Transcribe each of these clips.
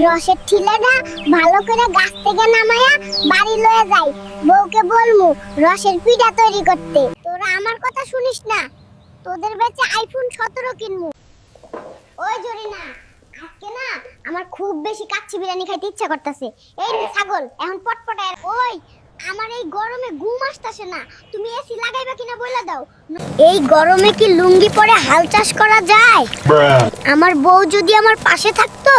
রসের ঠিলাটা ভালো করে গাছ থেকে নামায়া বাড়ি লয়ে যাই। বউকে বলমু, রসের পিঠা তৈরি করতে। তোরা আমার কথা শুনিস না? তোদের বেচে আইফোন সতেরো কিনমু। ওই জরিনা, আজকে না আমার খুব বেশি কাচ্চি বিরিয়ানি খাইতে ইচ্ছা করতেছে। এই ছাগল, এখন পটপটায় ওই আমার এই গরমে ঘুম আসতাছে না। তুমি এসি লাগাইবা কিনা বইলা দাও। এই গরমে কি লুঙ্গি পরে হাল চাষ করা যায়? আমার বউ যদি আমার পাশে থাকতো,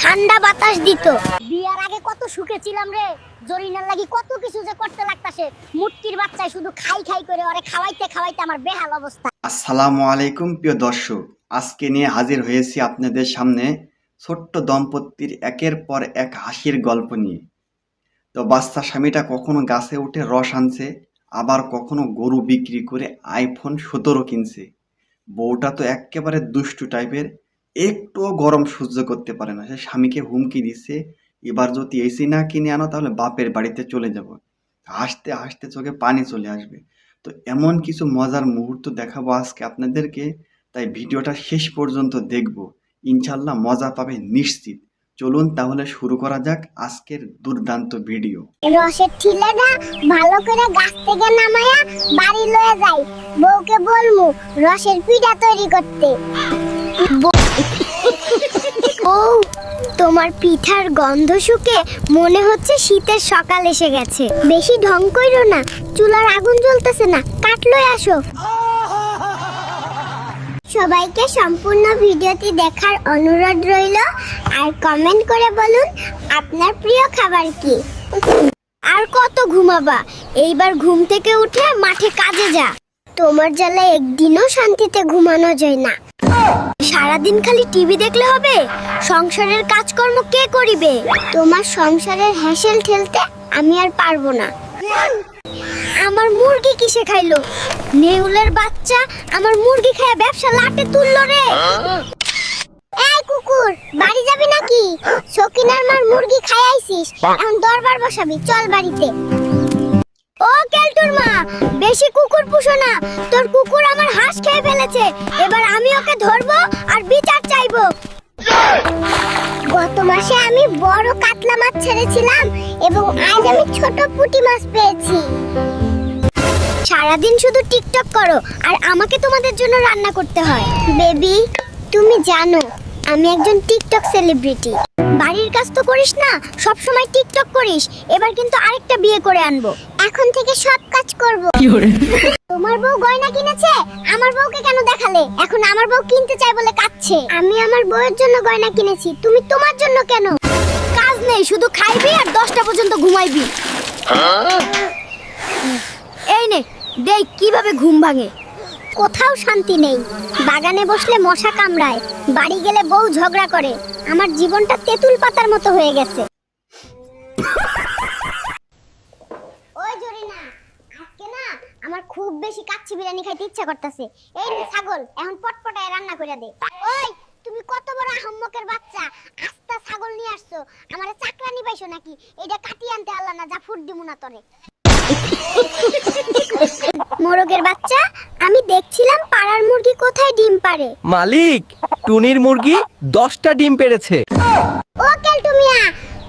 ঠান্ডা বাতাস দিত। বিয়ার আগে কত সুখে ছিলাম রে। জরিনার লাগি কত কিছু যে করতে লাগতাছে। মুটকির বাচ্চায় শুধু খাই খাই করে ওরে খাওয়াইতে খাওয়াইতে আমার বেহাল অবস্থা। আসসালামু আলাইকুম, প্রিয় দর্শক। আজকে নিয়ে হাজির হয়েছি আপনাদের সামনে ছোট্ট দম্পতির একের পর এক হাসির গল্প নিয়ে। তো বাচ্চা স্বামীটা কখনো গাছে উঠে রস আনছে, আবার কখনো গরু বিক্রি করে আইফোন সতেরো কিনছে। বউটা তো একেবারে দুষ্টু টাইপের, একটুও গরম সহ্য করতে পারে না। সে স্বামীকে হুমকি দিচ্ছে এবার যদি এসি না কিনে আনো তাহলে বাপের বাড়িতে চলে যাব। হাসতে হাসতে চোখে পানি চলে আসবে। তো এমন কিছু মজার মুহূর্ত দেখাবো আজকে আপনাদেরকে, তাই ভিডিওটা শেষ পর্যন্ত দেখব। ইনশাল্লাহ মজা পাবে নিশ্চিত। চলুন তাহলে শুরু করা যাক আজকের দুর্দান্ত ভিডিও। রসের ঠিলাটা ভালো করে গাছ থেকে নামায়া বাড়ি লয়ে যাই, বউকে বলমু রসের পিঠা তৈরি করতে। বউ, তোমার পিঠার গন্ধ শুকে মনে হচ্ছে শীতের সকাল এসে গেছে। বেশি ঢং কইরো না, চুলার আগুন জ্বলতেছে না কাঠ লয়ে আসো। সবাইকে সম্পূর্ণ ভিডিওটি দেখার অনুরোধ রইল। আর কমেন্ট করে বলুন, আপনার প্রিয় খাবার কি? আর কত ঘুমাবা? এইবার ঘুম থেকে উঠে মাঠে কাজে যা। তোমার জ্বালায় একদিনও শান্তিতে ঘুমানো যায় না। সারাদিন খালি টিভি দেখলে হবে? সংসারের কাজকর্ম কে করিবে? তোমার সংসারের হ্যাসেল ঠেলতে আমি আর পারব না। আমার মুরগি কিসে খাইলো? নেউলের বাচ্চা আমার মুরগি খেয়ে ব্যবসা লাটে তুললো রে। এই কুকুর, বাড়ি যাবি নাকি? সকিনার মার মুরগি খাই আইছিস এখন দরবার বসাবি, চল বাড়িতে। ও কেলটুর মা, বেশি কুকুর পুষো না। তোর কুকুর আমার হাঁস খেয়ে ফেলেছে। এবার আমি ওকে ধরবো আর বিচার চাইব। গত মাসে আমি বড় কাতলা মাছ ছেড়েছিলাম এবং আজ আমি ছোট পুঁটি মাছ পেয়েছি। সারাদিন শুধু টিকটক করো আর আমাকে তোমাদের জন্য রান্না করতে হয়। বেবি, তুমি জানো, আমি একজন টিকটক সেলিব্রিটি। বাড়ির কাজ তো করিস না সব সময় টিকটক করিস। এবার কিন্তু আরেকটা বিয়ে করে আনব। এখন থেকে সব কাজ করব। তোমার বউ গয়না কিনেছে? আমার বউকে কেন দেখালে? এখন আমার বউ কিনতে চাই বলে কাচ্ছে আমি আমার বউয়ের জন্য গয়না কিনেছি। তুমি তোমার জন্য কেন? কাজ নেই, শুধু খাইবি আর দশটা পর্যন্ত ঘুমাইবি। এই নে, দেখ কীভাবে ঘুম ভাঙে। কোথাও শান্তি নেই। বাগানে বসলে মশা কামড়ায়। বাড়ি গেলে বউ ঝগড়া করে। আমার জীবনটা তেঁতুল পাতার মতো হয়ে গেছে। খুব বেশি কাচ্চি বিরিয়ানি খাইতে ইচ্ছা করতেছে। এই নে ছাগল এখন পটপটায় রান্না করে দে। ওই তুমি কত বড় আহম্মকের বাচ্চা আস্তা ছাগল নিয়ে আসছো। আমারে চাকরানি পাইছো নাকি? এটা কাটিয়ে আনতে আল্লাহ না যা ফুট দিমু না তরে। মোরগের বাচ্চা আমি দেখছিলাম পাড়ার মুরগি কোথায় ডিম পারে মালিক টুনির মুরগি দশটা ডিম পেড়েছে। ও কেলটু মিয়া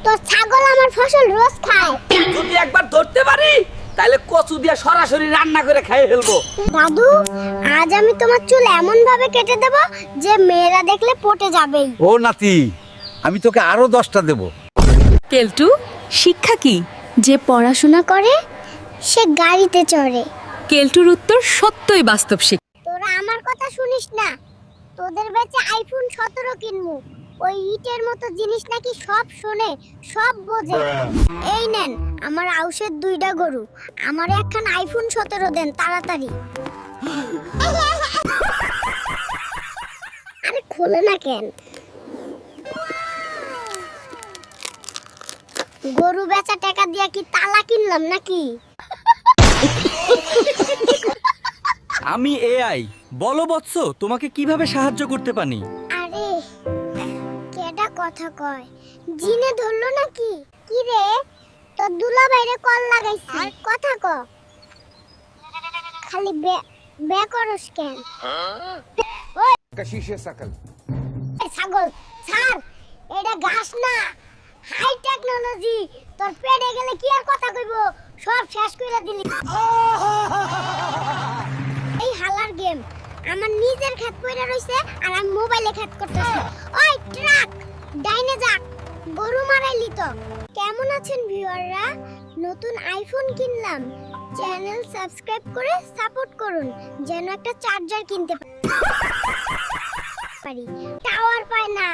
তোর ছাগল আমার ফসল রোজ খায়। যদি একবার ধরতে পারি তাহলে কচু দিয়ে সরাসরি রান্না করে খেয়ে ফেলব। দাদু আজ আমি তোমার চুল এমন ভাবে কেটে দেব যে মেয়েরা দেখলে পটে যাবেই। ও নাতি আমি তোকে আরও দশটা দেব। কেলটু শিক্ষা কি? যে পড়াশোনা করে সে গাড়িতে চড়ে। কেলটুর উত্তর সত্যই বাস্তব শিক্ষা। তোরা আমার কথা শুনিস না? তোদের বেচে আইফোন সতেরো কিনবো। ওই ইটের মতো জিনিস নাকি সব শোনে, সব বোঝে। এই নেন, আমার আউসের দুইটা গরু। আমার একখান আইফোন সতেরো দেন, তাড়াতাড়ি। আরে খোলে না কেন? গরু বেচা টাকা দিয়া কি তালা কিনলাম নাকি? আমি এআই। বলো বৎস, তোমাকে কীভাবে সাহায্য করতে পারি? আরে কথা কয়। জিনে ধরলো নাকি? কি রে? তোর দুলা বাইরে কল লাগাইছি। কথা ক। খালি বে বে করস কেন? ওই কাশিশে এই ছাগল ছাড়। এটা ঘাস না। হাই টেকনোলজি তোর পেটে গেলে কি আর কথা কইব? সব শেষ কইরা দিলি। এই হালার গেম আমার নিজের খেত পড়ে রইছে আর আমি মোবাইলে খেত করতেছি। ওই ট্রাক ডাইনে যাক গরু মারাইলি তো। কেমন আছেন ভিউয়াররা? নতুন আইফোন কিনলাম। চ্যানেল সাবস্ক্রাইব করে সাপোর্ট করুন যেন একটা চার্জার কিনতে পারি। টাওয়ার পায় না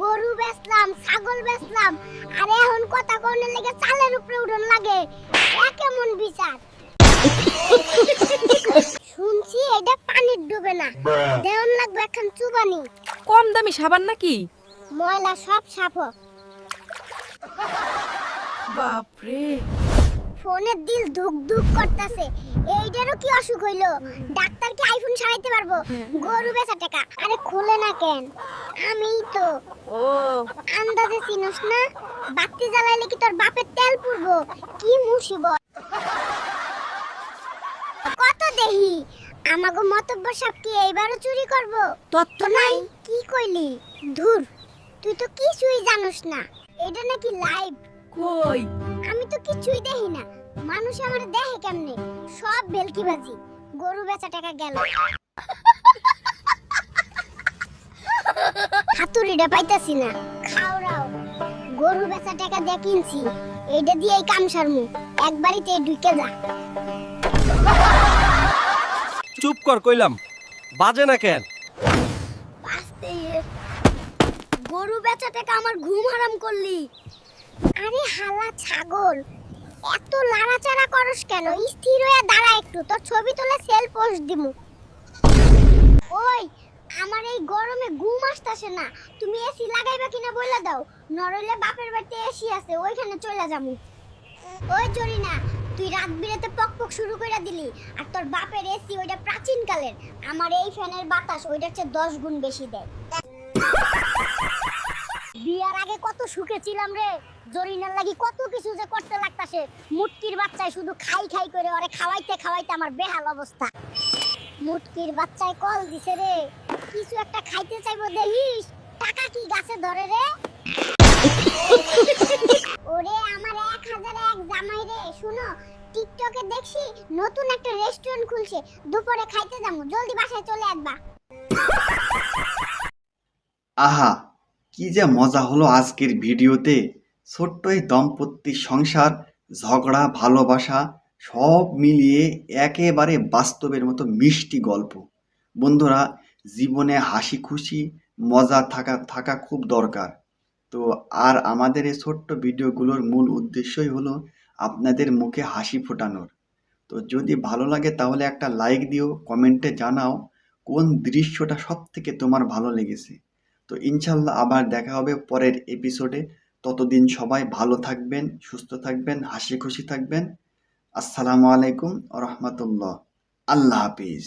গরু বেচলাম ছাগল বেচলাম আর এখন কথা কোনে লেগে চালের উপরে উঠন লাগে। কেমন বিচার? শুনছি এটা পানির ডুবে না। দেওয়ান লাগবে এখন চুবানি। কম দামি সাবান নাকি? ময়লা সব সাফ। বাপরে। ফোনের দিল ধুক ধুক করতেছে। এইটারও কি অসুখ হইল? ডাক্তার কি আইফোন সারাইতে পারব? গরু বেচা টাকা। আরে খুলে না কেন? আমি তো। ও। আন্দাজে চিনস না? বাতি জ্বালাইলে কি তোর বাপের তেল পুড়বো? কি মুসিবত। কত দেহি? আমাগো মতব্বর সব কি এইবারও চুরি করব? তত্ত্ব নাই। কি কইলি? ধুর তুই তো কিছুই জানোস না। এটা নাকি লাইভ। কই? আমি তো কিছুই দেখি না। মানুষ আমার দেখে কেমনে? সব ভেলকিবাজি। গরু বেচা টাকা গেল। হাতুড়িটা পাইতাছি না। খাওরাও গরু বেচা টাকা দিয়ে কিনছি। এইটা দিয়ে এই কাম সারমু। একবারিতে ঢুকে যা। চুপ কর, কইলাম। বাজে না কেন? গরু বেচা টাকা আমার ঘুম হারাম করলি। আরে হালা ছাগল। এত লাড়াচাড়া করস কেন? স্থির হয়ে দাঁড়া একটু, তোর ছবি তুলে সেল পোস্ট দিমু। ওই, আমার এই গরমে ঘুম আসতাছে না। তুমি এসি লাগাইবা কিনা বলে দাও। নরইলে বাপের বাড়িতে এসি আছে, ওইখানে চলে যামু। ওই জরিনা তুই রাত বিরাতে পক পক শুরু করে দিলি, আর তোর বাপের এসি ওইটা প্রাচীন কালের আমার এই ফ্যানের বাতাস ওইটার চেয়ে দশ গুণ বেশি দেয়। বিয়ার আগে কত সুখে ছিলাম রে, জরিনার লাগি কত কিছু যে করতে লাগতাছে। মুটকির বাচ্চায় শুধু খাই খাই করে ওরে খাওয়াইতে খাওয়াইতে আমার বেহাল অবস্থা। মুটকির বাচ্চায় কল দিছে রে, কিছু একটা খাইতে চাইব দেখিস, টাকা কি গাছে ধরে রে? ওরে, আমার এক হাজারে এক জামাই রে, শুনো, টিকটকে দেখছি নতুন একটা রেস্টুরেন্ট খুলছে, দুপুরে খাইতে যাব, জলদি বাসায় চলে আহা, কি যে মজা হলো আজকের ভিডিওতে। ছোট্ট এই দম্পতির সংসার, ঝগড়া, ভালোবাসা, সব মিলিয়ে একেবারে বাস্তবের মতো মিষ্টি গল্প। বন্ধুরা, জীবনে হাসি খুশি, মজা থাকা থাকা খুব দরকার। তো আর আমাদের এই ছোট্ট ভিডিওগুলোর মূল উদ্দেশ্যই হলো আপনাদের মুখে হাসি ফোটানোর। তো যদি ভালো লাগে তাহলে একটা লাইক দিও কমেন্টে জানাও কোন দৃশ্যটা সব থেকে তোমার ভালো লেগেছে। তো ইনশাল্লাহ আবার দেখা হবে পরের এপিসোডে ততদিন সবাই ভালো থাকবেন, সুস্থ থাকবেন, হাসি খুশি থাকবেন। আসসালামু আলাইকুম রহমতুল্লাহ। আল্লাহ হাফিজ।